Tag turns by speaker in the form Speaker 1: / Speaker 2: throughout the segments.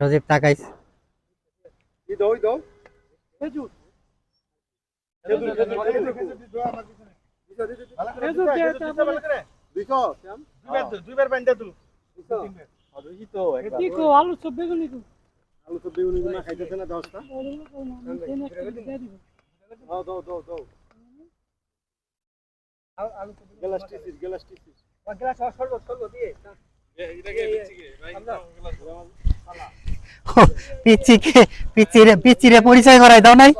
Speaker 1: সজীব তাকাইস।
Speaker 2: দুইবার দে তুই
Speaker 3: আলু সব বেগুনি কো
Speaker 4: আলু তো বেগুনি গুনা খাইতেছে না দশটা
Speaker 3: না
Speaker 4: দাও দাও দাও। দাও গ্লাস টিসিস গ্লাস টিসিস
Speaker 1: পিচিকে পিচিরে পিচিরে পরিচয় করাই দাও নাই।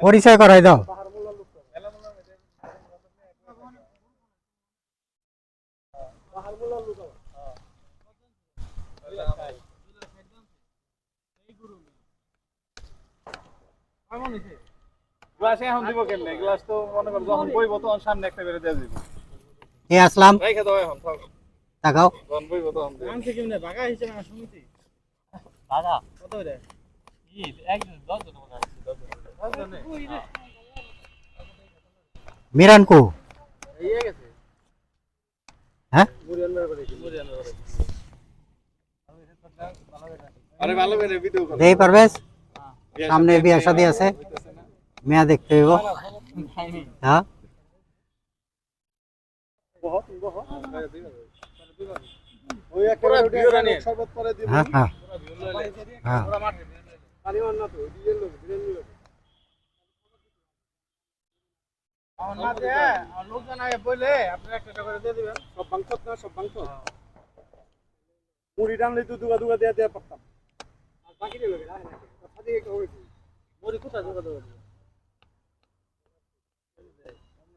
Speaker 1: পরিচয় করাই দাও।
Speaker 4: গ্লাস এখন দিব কেমনে? গ্লাস তো মনে কর যখন বইব তখন সামনে একটা বেরে দিয়ে দিব।
Speaker 1: এ আসলাম।
Speaker 4: রাইখা দাও এখন থাক
Speaker 1: তাকাও।
Speaker 4: যখন বইব তখন
Speaker 2: আনছে কেমনে? বাগা হিসেবে না
Speaker 1: দাদা
Speaker 2: কত রে?
Speaker 1: মিরান কো?
Speaker 2: এই গেছে?
Speaker 1: হ্যাঁ?
Speaker 4: আরে ভালো করে ভিডিও কর।
Speaker 1: দেই পারবেস সামনে বিয়া শাদি আছে। মেয়া দেখতে হইব হ্যাঁ?
Speaker 2: লোকজন আগে বলে দিয়ে
Speaker 4: সব মুড়ি দুগা দুগা দিয়ে দিয়ে পারতাম বাকি
Speaker 2: মুড়ি কোথায় যোগাযোগ করবে না দে
Speaker 3: মা খাই
Speaker 2: দে দে অল্প অল্প দে ওরা মুড়ি
Speaker 5: ওই বিরান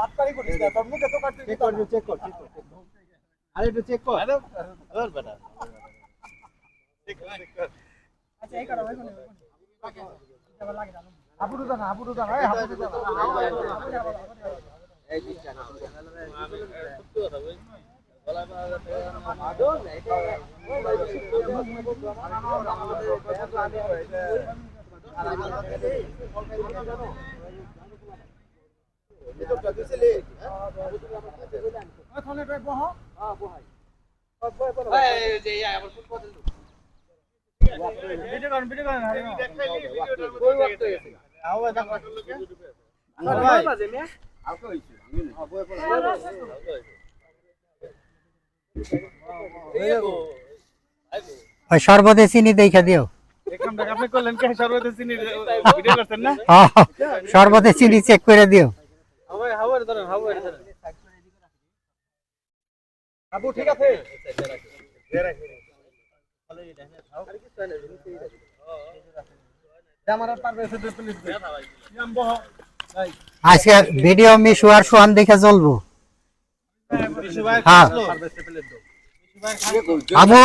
Speaker 2: বাত পারি করিস না তোর মুখে তো কাটতে
Speaker 4: চেক কর চেক কর চেক কর। আরে একটু চেক কর। আরে বেটা।
Speaker 2: আচ্ছা এই করো দানা হাবুডু দানা এই হাবুডু দানা
Speaker 4: এই দিচ্ছা না
Speaker 2: ওখানে তুই বহ
Speaker 5: এই যে ইয়া আবার ফুটবল
Speaker 2: ভিডিও করেন
Speaker 1: সর্বদে চিনি দেখা দিও।
Speaker 2: সর্বদে চিনি
Speaker 1: চেক করে দিও।
Speaker 2: ধরেন ধরেন। আবু ঠিক আছে?
Speaker 1: আজকে ভিডিও মিশু আর সোহান দেখে চলবো হ্যাঁ। আবু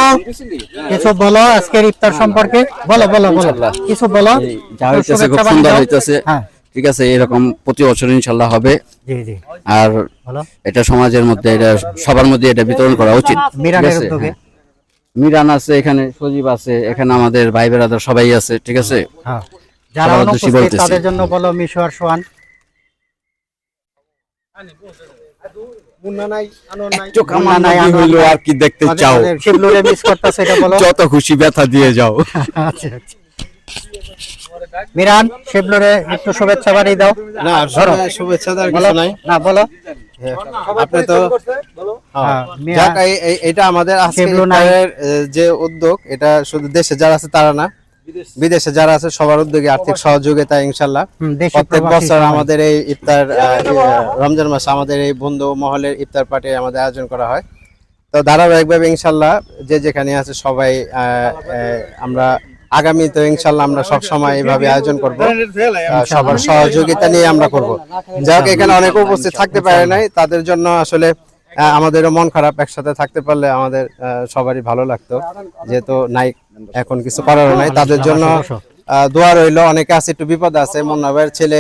Speaker 1: কিছু বলো আজকের ইফতার সম্পর্কে? বলো বলো বলো। কিছু বলো?
Speaker 6: যা হইতেছে খুব সুন্দর হইতেছে।
Speaker 1: হ্যাঁ।
Speaker 6: ঠিক আছে এরকম প্রতি বছর ইনশাল্লাহ হবে। আর এটা সমাজের মধ্যে এটা সবার মধ্যে এটা বিতরণ করা উচিত। হ্যাঁ। মিরান আছে এখানে সজীব আছে এখানে আমাদের ভাই বেড়াদার সবাই আছে ঠিক আছে?
Speaker 1: হ্যাঁ। তাদের জন্য বলো। আর
Speaker 6: কি দেখতে চাও। যত খুশি ব্যথা দিয়ে যাও।
Speaker 1: আচ্ছা আচ্ছা। মিরান শিবলুরে একটু শুভেচ্ছা বাড়ি দাও।
Speaker 4: না
Speaker 1: ধরো।
Speaker 4: শুভেচ্ছা দেওয়ার কিছু নাই।
Speaker 1: না বলো।
Speaker 4: আপনি তো
Speaker 1: হ্যাঁ,
Speaker 4: এই- এটা আমাদের আজকে যে উদ্যোগ এটা শুধু দেশে যারা আছে তারা না। বিদেশে। যারা আছে সবার উদ্যোগে আর্থিক সহযোগিতা ইনশাল্লাহ। প্রত্যেক বছর আমাদের এই ইফতার আহ, রমজান মাসে আমাদের এই বন্ধু মহলের ইফতার পার্টি আমাদের আয়োজন করা হয়। তো ধারাবাহিকভাবে ইনশাল্লাহ যে যেখানে আছে সবাই আমরা আগামী তো ইনশাল্লাহ আমরা সব সময় এইভাবে আয়োজন করব সবার সহযোগিতা নিয়ে আমরা করব। যাই এখানে অনেকে উপস্থিত থাকতে পারে নাই, তাদের জন্য আসলে আমাদেরও মন খারাপ একসাথে থাকতে পারলে আমাদের সবারই ভালো লাগতো। যেহেতু নাই, এখন কিছু করার নাই, তাদের জন্য দোয়া রইল। অনেকে আছে, একটু বিপদ আছে। মুন্না ভাইয়ের ছেলে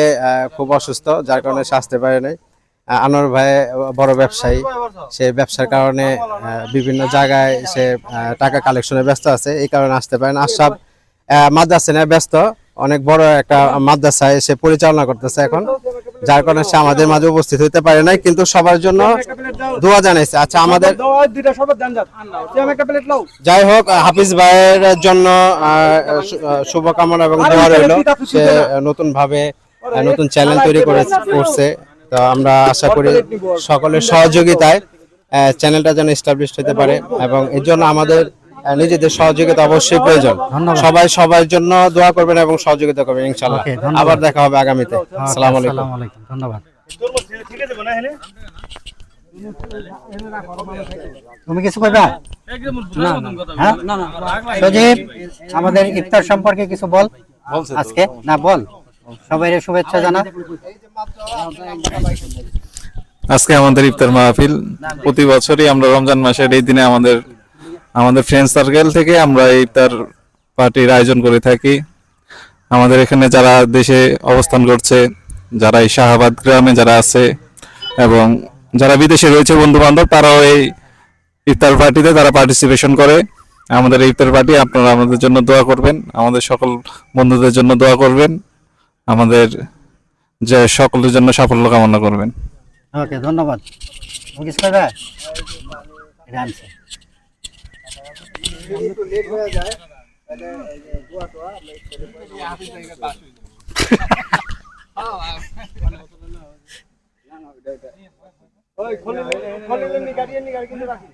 Speaker 4: খুব অসুস্থ, যার কারণে সে আসতে পারে নাই। আনোয়ার ভাই বড় ব্যবসায়ী, সে ব্যবসার কারণে বিভিন্ন জায়গায় সে টাকা কালেকশনে ব্যস্ত আছে, এই কারণে আসতে পারেন আশরাফ মাদ্রাসা ব্যস্ত। অনেক বড় একটা মাদ্রাসায় সে পরিচালনা করতেছে এখন। যার কারণে সে আমাদের মাঝে উপস্থিত হতে পারে নাই কিন্তু সবার জন্য দোয়া জানাইছে। আচ্ছা আমাদের যাই হোক হাফিজ ভাইয়ের জন্য শুভকামনা এবং দোয়া রইল সে নতুন ভাবে নতুন চ্যানেল তৈরি করে করছে তো আমরা আশা করি সকলের সহযোগিতায় চ্যানেলটা যেন এস্টাবলিশ হতে পারে। এবং এর জন্য আমাদের নিজেদের সহযোগিতা অবশ্যই প্রয়োজন।
Speaker 1: ধন্যবাদ।
Speaker 4: সবাই সবার জন্য দোয়া করবেন এবং সহযোগিতা করবেন ইনশাল্লাহ। আবার দেখা হবে আগামীতে। আসসালামু আলাইকুম।
Speaker 1: ধন্যবাদ। তুমি কিছু কইবা হ্যাঁ? সজীব আমাদের ইফতার সম্পর্কে কিছু বল। আজকে? না বল। সবাই শুভেচ্ছা জানা।
Speaker 7: আজকে আমাদের ইফতার মাহফিল। প্রতি বছরই আমরা রমজান মাসের এই দিনে আমাদের আমাদের ফ্রেন্ড সার্কেল থেকে আমরা এই ইফতার পার্টির আয়োজন করে থাকি। আমাদের এখানে যারা দেশে অবস্থান করছে, যারা এই শাহাবাদ গ্রামে যারা আছে এবং যারা বিদেশে রয়েছে বন্ধু বান্ধব তারাও এই ইফতার পার্টিতে তারা পার্টিসিপেশন করে। আমাদের ইফতার পার্টি আপনারা আমাদের জন্য দোয়া করবেন, আমাদের সকল বন্ধুদের জন্য দোয়া করবেন, আমাদের যে সকলের জন্য সাফল্য কামনা করবেন।
Speaker 1: ওকে ধন্যবাদ। তুমি কিছু কইবা এটা আনছে
Speaker 2: ওই খলিল খলিল নি গাড়ি নি গাড়ি কিন্তু রাখি।